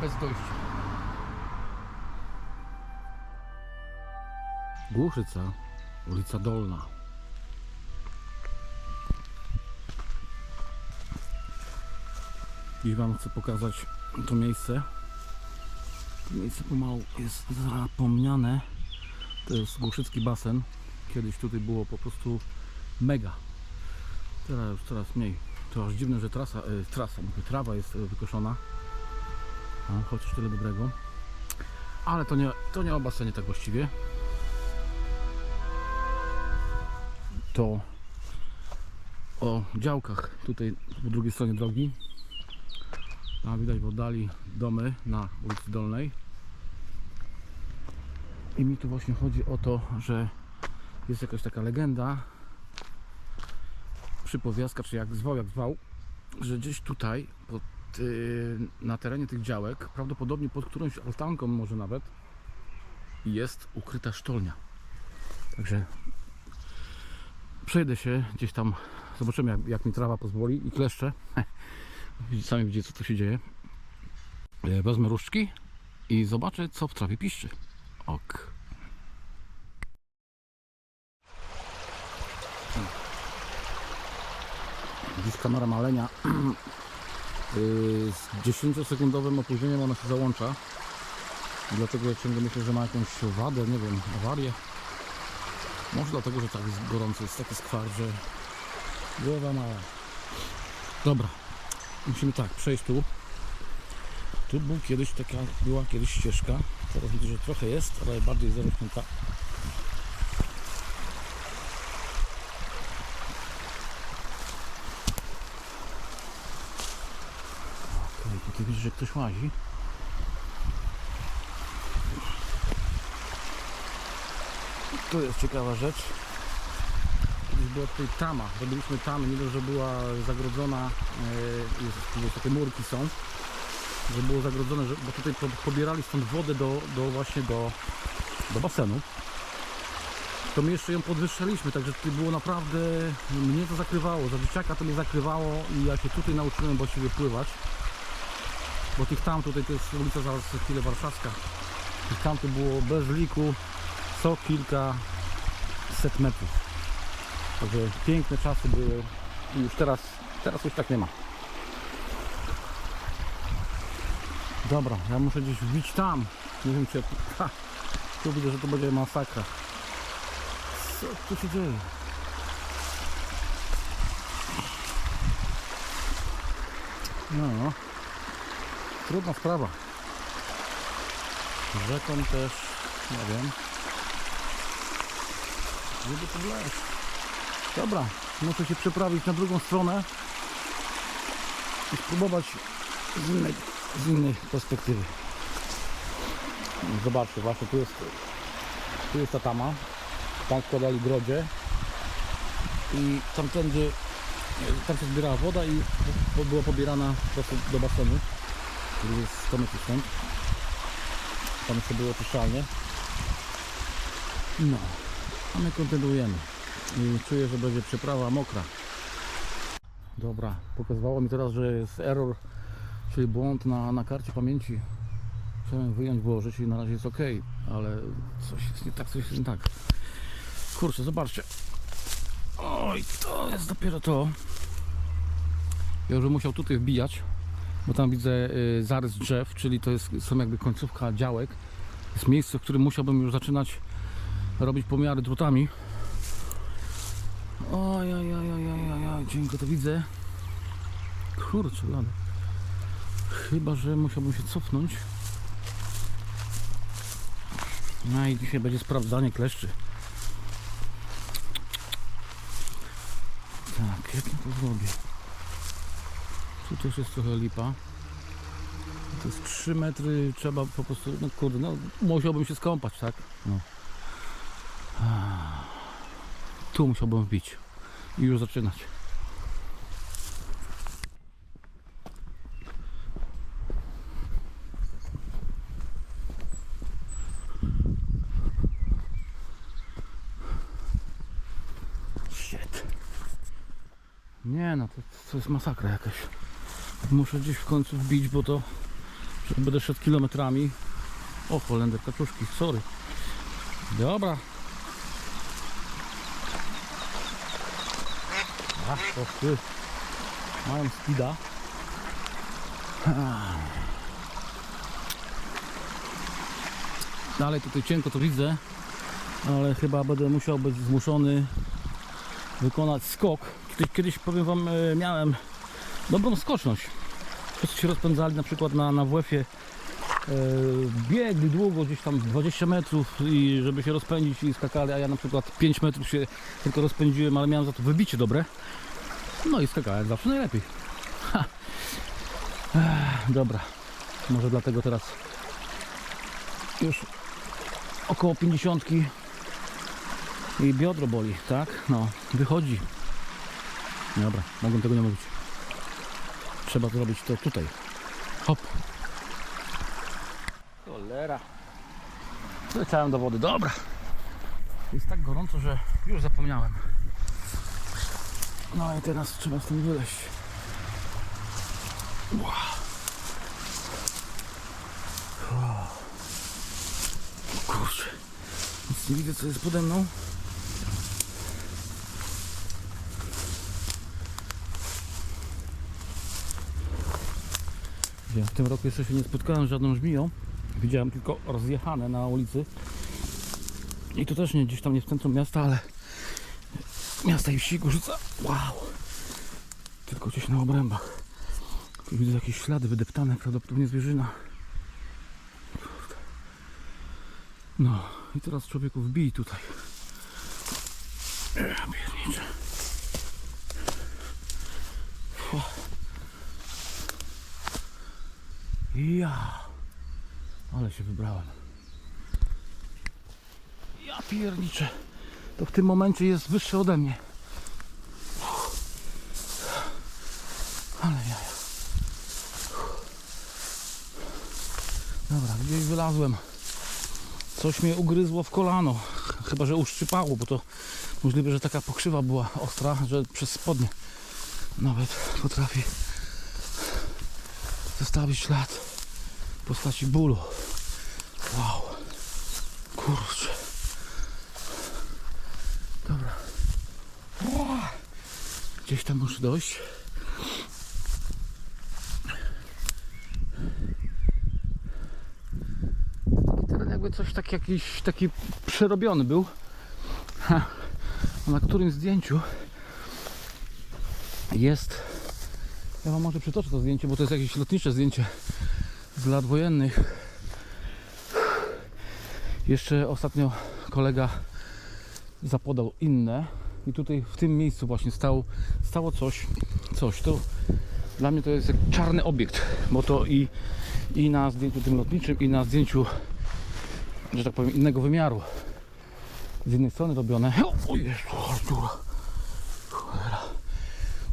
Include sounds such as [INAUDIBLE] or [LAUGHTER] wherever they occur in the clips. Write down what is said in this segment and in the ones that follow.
bez dojścia. Głuszyca, ulica Dolna. I Wam chcę pokazać to miejsce. To miejsce pomału jest zapomniane. To jest Głuszycki basen. Kiedyś tutaj było po prostu mega. Teraz już coraz mniej. To aż dziwne, że trasa, e, trasa, trawa jest e, wykoszona. A, chociaż tyle dobrego. Ale to nie, to nie o basenie tak właściwie. To o działkach tutaj po drugiej stronie drogi. Tam widać w oddali domy na ulicy Dolnej. I mi tu właśnie chodzi o to, że jest jakaś taka legenda, przypowiastka, czy jak zwał, jak zwał, że gdzieś tutaj, pod, yy, na terenie tych działek, prawdopodobnie pod którąś altanką może nawet, jest ukryta sztolnia. Także przejdę się gdzieś tam, zobaczymy jak, jak mi trawa pozwoli i kleszcze. [LAUGHS] Sami widzicie co tu się dzieje. E, Wezmę różdżki i zobaczę co w trawie piszczy. Ok. Dziś kamera malenia [CLEARS THROAT] z 10-sekundowym opóźnieniem ona się załącza. Dlatego ja ciągle myślę, że ma jakąś wadę, nie wiem, awarię. Może dlatego, że tak jest gorąco, jest taki skwar, że głowa mała. Dobra, musimy tak, przejść tu. Tu był kiedyś taka, była kiedyś ścieżka. Teraz widzę, że trochę jest, ale bardziej zarośnięta. Że ktoś łazi. To jest ciekawa rzecz. Kiedyś była tutaj tama. Robiliśmy tamę, nie dość, że była zagrodzona, e, jest, jest takie murki są, że było zagrodzone, że, bo tutaj po- pobierali stąd wodę do, do właśnie do, do basenu. To my jeszcze ją podwyższaliśmy, także tutaj było naprawdę, mnie to zakrywało, za dzieciaka to mnie zakrywało i ja się tutaj nauczyłem właściwie pływać. Bo tych tam, tutaj to jest ulica zaraz za chwilę warszawska, tych tam to było bez liku co kilka set metrów. Także piękne czasy były i już teraz, teraz już tak nie ma. Dobra, ja muszę gdzieś wbić tam. Nie wiem czy... Ha, tu widzę, że to będzie masakra. Co tu się dzieje? No, trudna sprawa. Rzeką też, nie wiem. Żeby to wleźć. Dobra, muszę się przeprawić na drugą stronę i spróbować z innej, z innej perspektywy. Zobaczcie, właśnie tu jest, tu jest ta tama. Tam składali grodzie i tamtędy tam się zbierała woda i była pobierana po prostu do basenu, który jest 100 metrów stąd. Tam jeszcze było oczyszczalnie. No, a my kontynuujemy. I czuję, że będzie przeprawa mokra. Dobra, pokazywało mi teraz, że jest error, czyli błąd na, na karcie pamięci. Chciałem wyjąć, włożyć i na razie jest ok, ale coś jest nie tak, coś jest nie tak. Kurczę, zobaczcie. Oj, to jest dopiero to. Ja już musiał tutaj wbijać, bo tam widzę y, zarys drzew, czyli to jest, są jakby końcówka działek. Jest miejsce, w którym musiałbym już zaczynać robić pomiary drutami. Oj, oj, oj, oj, oj, oj, dzięki to widzę. Kurczę, lady. Chyba, że musiałbym się cofnąć. No i dzisiaj będzie sprawdzanie kleszczy. Tak, jak ja to zrobię? tu też jest trochę lipa. To jest 3 metry, trzeba po prostu, no kurde, no musiałbym się skąpać, tak? No. Ah. Tu musiałbym wbić i już zaczynać. Shit. Nie no, to, to jest masakra jakaś. Muszę gdzieś w końcu wbić, bo to będę szedł kilometrami. O, Holender kaczuszki, sorry. Dobra. Ach, to ty. Mają speeda. Dalej tutaj cienko to widzę, ale chyba będę musiał być zmuszony wykonać skok. Kiedyś, kiedyś powiem Wam, e, miałem dobrą skoczność. Wszyscy się rozpędzali na przykład na, na WF-ie. E, biegli długo, gdzieś tam 20 metrów i żeby się rozpędzić i skakali, a ja na przykład 5 metrów się tylko rozpędziłem, ale miałem za to wybicie dobre. No i skakałem zawsze najlepiej. Ha. Ech, dobra, może dlatego teraz już około 50 i biodro boli, tak? No, wychodzi. Dobra, mogłem tego nie mówić. Trzeba zrobić to tutaj. Hop. Cholera. Leciałem do wody. Dobra. Jest tak gorąco, że już zapomniałem. No i teraz trzeba stąd wyleźć. Wow. O Kurczę. Nic nie widzę, co jest pode mną. W tym roku jeszcze się nie spotkałem z żadną żmiją. Widziałem tylko rozjechane na ulicy. I to też nie gdzieś tam nie w centrum miasta, ale miasta i wsi Górzyca. Wow! Tylko gdzieś na obrębach. Tu widzę jakieś ślady wydeptane, prawdopodobnie zwierzyna. No i teraz człowieku wbij tutaj. Ja pierniczę. Ja. Ale się wybrałem. Ja pierniczę. To w tym momencie jest wyższe ode mnie. Ale jaja. Dobra, gdzieś wylazłem. Coś mnie ugryzło w kolano. Chyba, że uszczypało, bo to możliwe, że taka pokrzywa była ostra, że przez spodnie nawet potrafi zostawić ślad w postaci bólu. Wow. Kurczę. Dobra. Gdzieś tam muszę dojść. Teren jakby coś tak jakiś taki przerobiony był. Ha. Na którym zdjęciu jest ja wam może przytoczę to zdjęcie, bo to jest jakieś lotnicze zdjęcie z lat wojennych. Jeszcze ostatnio kolega zapodał inne i tutaj w tym miejscu właśnie stał, stało coś, coś. To dla mnie to jest jak czarny obiekt, bo to i, i na zdjęciu tym lotniczym, i na zdjęciu, że tak powiem, innego wymiaru. Z jednej strony robione. O Jezu, Artura.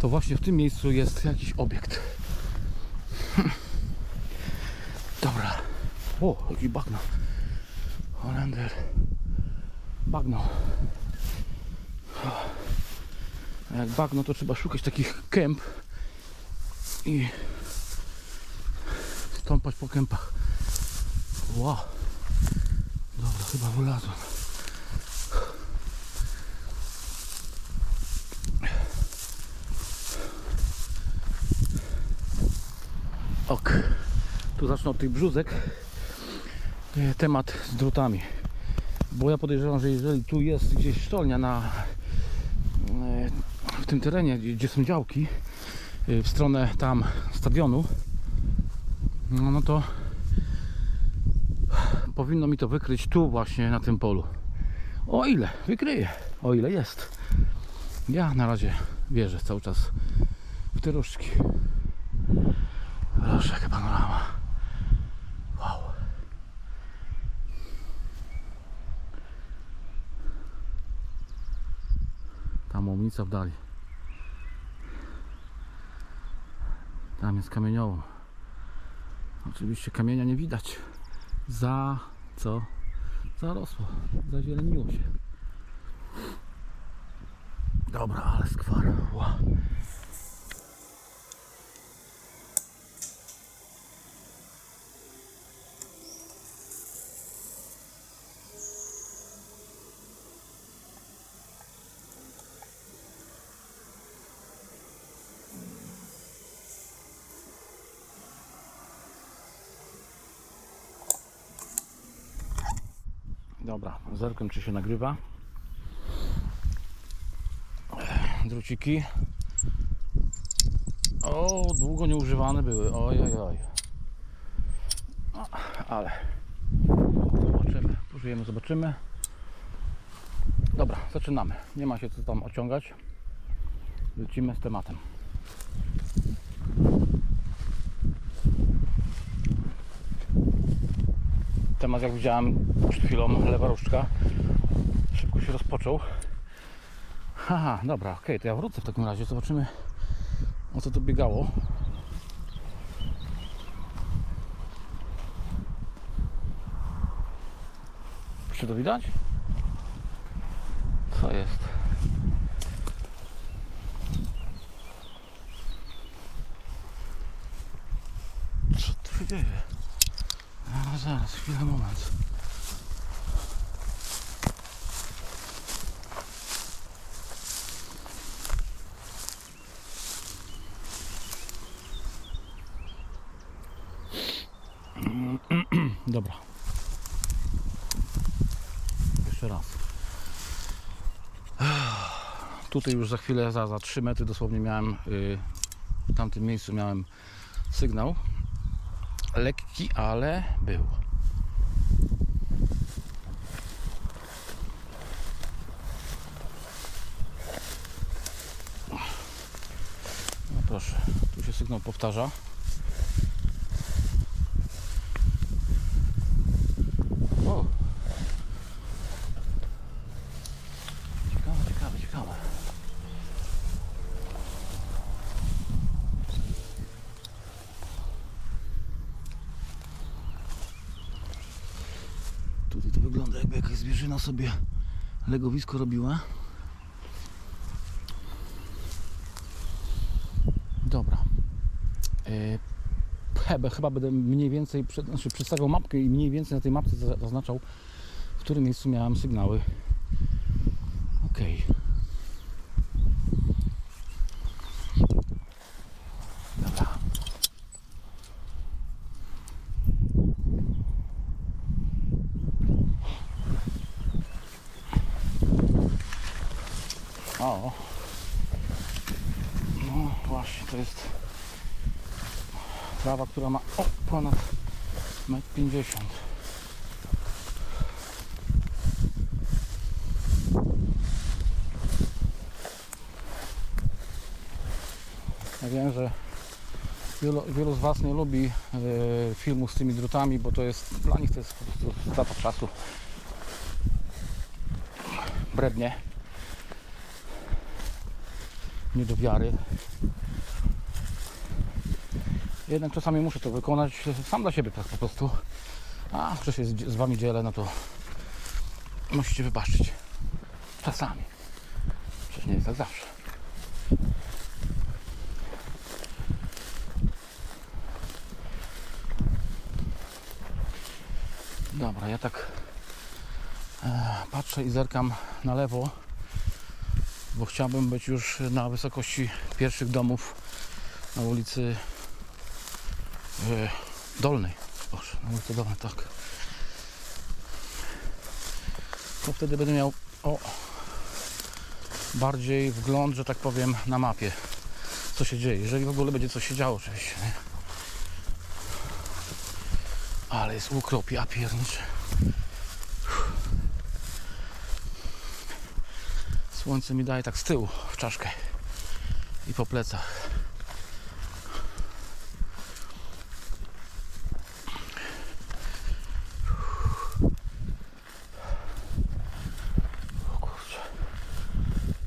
To właśnie w tym miejscu jest jakiś obiekt. Dobra. O, jakiś bagno. Holender. Bagno. A jak bagno, to trzeba szukać takich kęp i stąpać po kępach. Wow. Dobra, chyba wylazłem. Ok. Tu zacznę od tych brzuzek. E, Temat z drutami. Bo ja podejrzewam, że jeżeli tu jest gdzieś sztolnia na e, w tym terenie, gdzie, są działki e, w stronę tam stadionu, no, no to powinno mi to wykryć tu właśnie na tym polu. O ile wykryje, o ile jest. Ja na razie wierzę cały czas w te różdżki. Proszę, jaka panorama. Wow. Tam łomnica w dali. Tam jest kamieniołom. Oczywiście kamienia nie widać. Za co? Zarosło. Zazieleniło się. Dobra, ale skwar. Wow. Dobra, zerkiem czy się nagrywa. Druciki. O, długo nieużywane były. Oj, oj, oj. No, ale zobaczymy. Pożyjemy, zobaczymy. Dobra, zaczynamy. Nie ma się co tam ociągać. Lecimy z tematem. Temat jak widziałem przed chwilą, lewa różdżka szybko się rozpoczął. Haha, dobra, okej, to ja wrócę w takim razie, zobaczymy o co to biegało. Czy to widać? Co jest? Co tu dzieje? Zaraz, zaraz, chwilę, moment. [CLEARS THROAT] Dobra. Jeszcze raz. [SIGHS] Tutaj już za chwilę, za, za 3 metry dosłownie miałem, y, w tamtym miejscu miałem sygnał. Lekki, ale był. No proszę, tu się sygnał powtarza. O. Ciekawe, ciekawe, ciekawe. Tutaj to wygląda jakby jakaś zwierzyna sobie legowisko robiła. Dobra. Yy, chyba, będę mniej więcej, przed, znaczy przedstawiał mapkę i mniej więcej na tej mapce za- zaznaczał, w którym miejscu miałem sygnały. Okej. Dobra. O. No właśnie, to jest trawa, która ma o, ponad 1,50 m. Ja wiem, że wielu, wielu z Was nie lubi e, filmu z tymi drutami, bo to jest dla nich to jest po prostu strata czasu. Brednie. Nie do wiary. Jednak czasami muszę to wykonać sam dla siebie tak po prostu. A, że się z, z Wami dzielę, no to musicie wybaczyć. Czasami. Przecież nie jest tak zawsze. Dobra, ja tak e, patrzę i zerkam na lewo, bo chciałbym być już na wysokości pierwszych domów na ulicy e, Dolnej. Boże, na ulicy Dolnej, tak. To wtedy będę miał o, bardziej wgląd, że tak powiem, na mapie, co się dzieje. Jeżeli w ogóle będzie coś się działo, oczywiście. Nie? Ale jest ukrop, ja pierniczę. Słońce mi daje tak z tyłu w czaszkę i po plecach.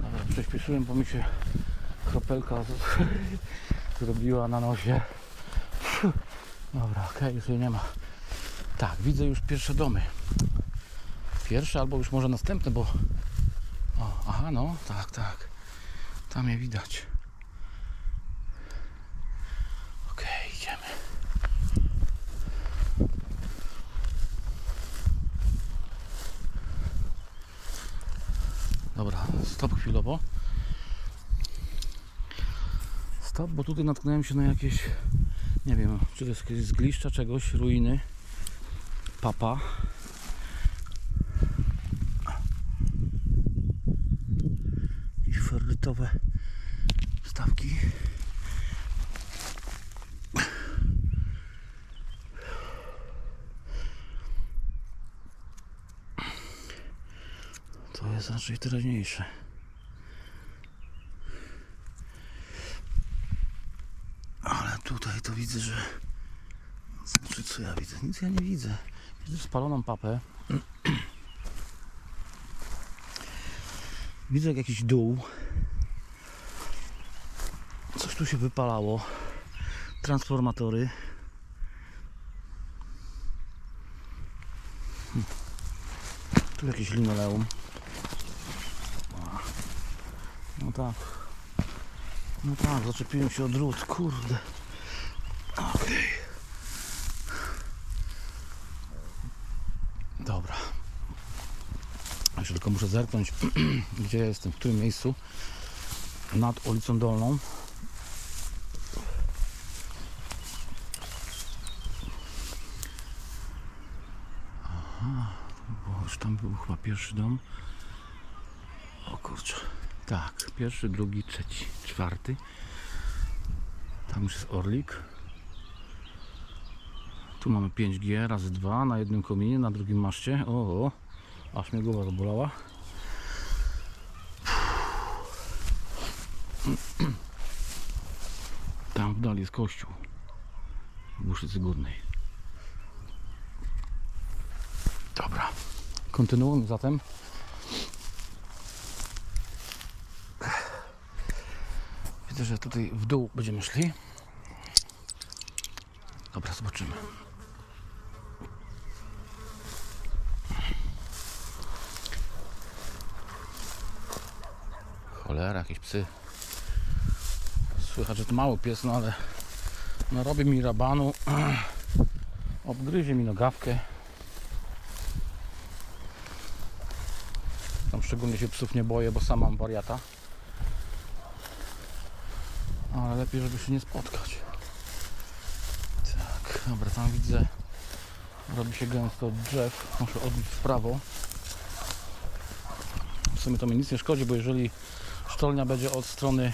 Dobra, przyspieszyłem, bo mi się kropelka [LAUGHS] zrobiła na nosie. Dobra, okej, już jej nie ma. Tak, widzę już pierwsze domy. Pierwsze albo już może następne, bo... Aha, no, tak, tak. Tam je widać. Okej, idziemy. Dobra, stop chwilowo. Stop, bo tutaj natknąłem się na jakieś nie wiem, czy to jest jakieś zgliszcza czegoś, ruiny. Papa. Satelitowe stawki. To jest raczej teraźniejsze. Ale tutaj to widzę, że... Znaczy co ja widzę? Nic ja nie widzę. Widzę spaloną papę. [CLEARS THROAT] Widzę jak jakiś dół. Tu się wypalało. Transformatory. Hmm. Tu jakieś linoleum. No tak. No tak, zaczepiłem się o drut, kurde. Okej. Dobra. Jeszcze tylko muszę zerknąć, [CLEARS THROAT] gdzie jestem, w którym miejscu. Nad ulicą Dolną. Aha, bo już tam był chyba pierwszy dom. O kurczę. Tak, pierwszy, drugi, trzeci, czwarty. Tam już jest Orlik. Tu mamy 5G razy 2 na jednym kominie, na drugim maszcie. O, aż mnie głowa zabolała. Tam w dali jest kościół w Buszycy Górnej. Dobra, kontynuujmy zatem. Widzę, że tutaj w dół będziemy szli. Dobra, zobaczymy. Cholera, jakieś psy. Słychać, że to mały pies, no ale no robi mi rabanu. [CLEARS THROAT] Obgryzie mi nogawkę. Tam szczególnie się psów nie boję, bo sam mam wariata. Ale lepiej, żeby się nie spotkać. Tak, dobra, tam widzę. Robi się gęsto drzew. Muszę odbić w prawo. W sumie to mi nic nie szkodzi, bo jeżeli sztolnia będzie od strony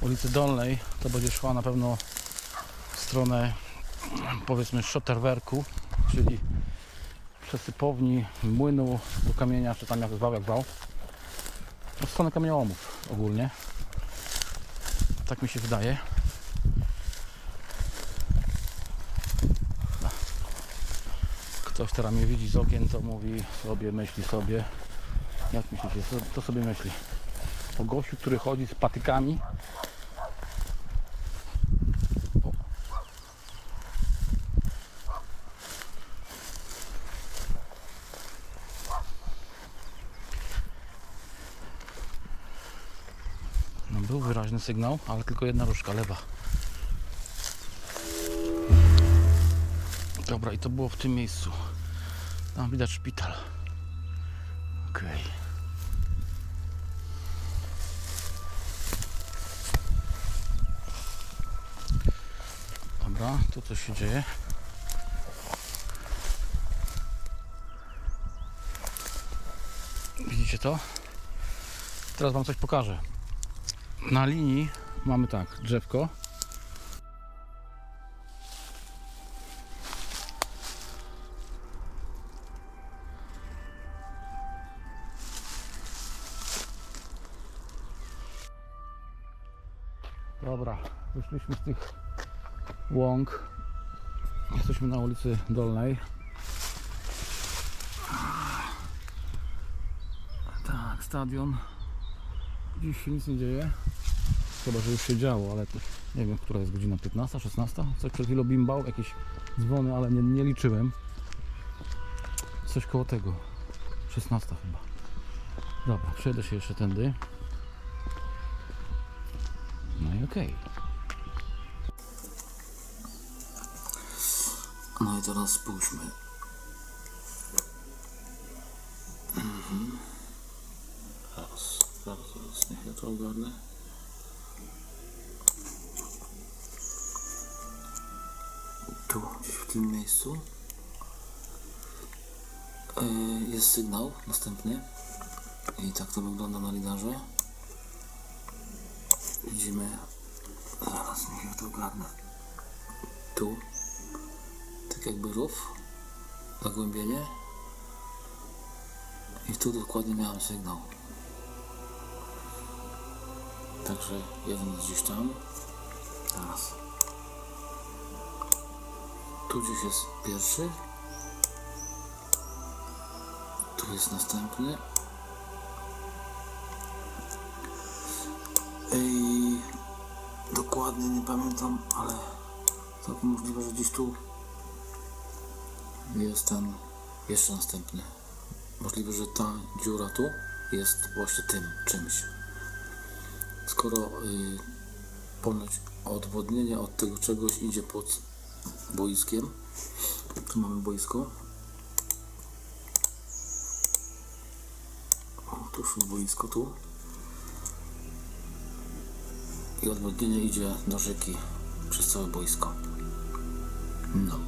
ulicy Dolnej, to będzie szła na pewno w stronę powiedzmy Schotterwerku, czyli przesypowni, młynu do kamienia, czy tam jak zwał, jak zwał. W stronę kamieniołomów ogólnie. Tak mi się wydaje. Ktoś teraz mnie widzi z okien, to mówi sobie, myśli sobie. Jak myślicie, co, sobie myśli? O gościu, który chodzi z patykami. O. No wyraźny sygnał, ale tylko jedna różka lewa. Dobra, i to było w tym miejscu. Tam widać szpital. Okej. Dobra, tu coś się dzieje. Widzicie to? Teraz Wam coś pokażę. Na linii mamy tak, drzewko. Dobra, wyszliśmy z tych łąk. Jesteśmy na ulicy Dolnej. Tak, stadion. Dziś się nic nie dzieje. Chyba, że już się działo, ale to nie wiem, która jest godzina 15, 16. Coś przed chwilą bimbał, jakieś dzwony, ale nie, nie liczyłem. Coś koło tego. 16 chyba. Dobra, przejdę się jeszcze tędy. No i okej. No i teraz spójrzmy. Mhm. Ja to ogarnę. Tu, w tym miejscu yy, jest sygnał następny. I tak to wygląda na lidarze. Widzimy, zaraz niech ja to ogarnę. Tu, tak jakby rów, zagłębienie. I tu dokładnie miałem sygnał. Także jeden gdzieś tam. Teraz. Tu gdzieś jest pierwszy. Tu jest następny. Ej, dokładnie nie pamiętam, ale całkiem możliwe, że gdzieś tu jest ten jeszcze następny. Możliwe, że ta dziura tu jest właśnie tym czymś. Skoro y, ponoć odwodnienie od tego czegoś idzie pod boiskiem, tu mamy boisko. Tu jest boisko, tu. I odwodnienie idzie do rzeki przez całe boisko. No.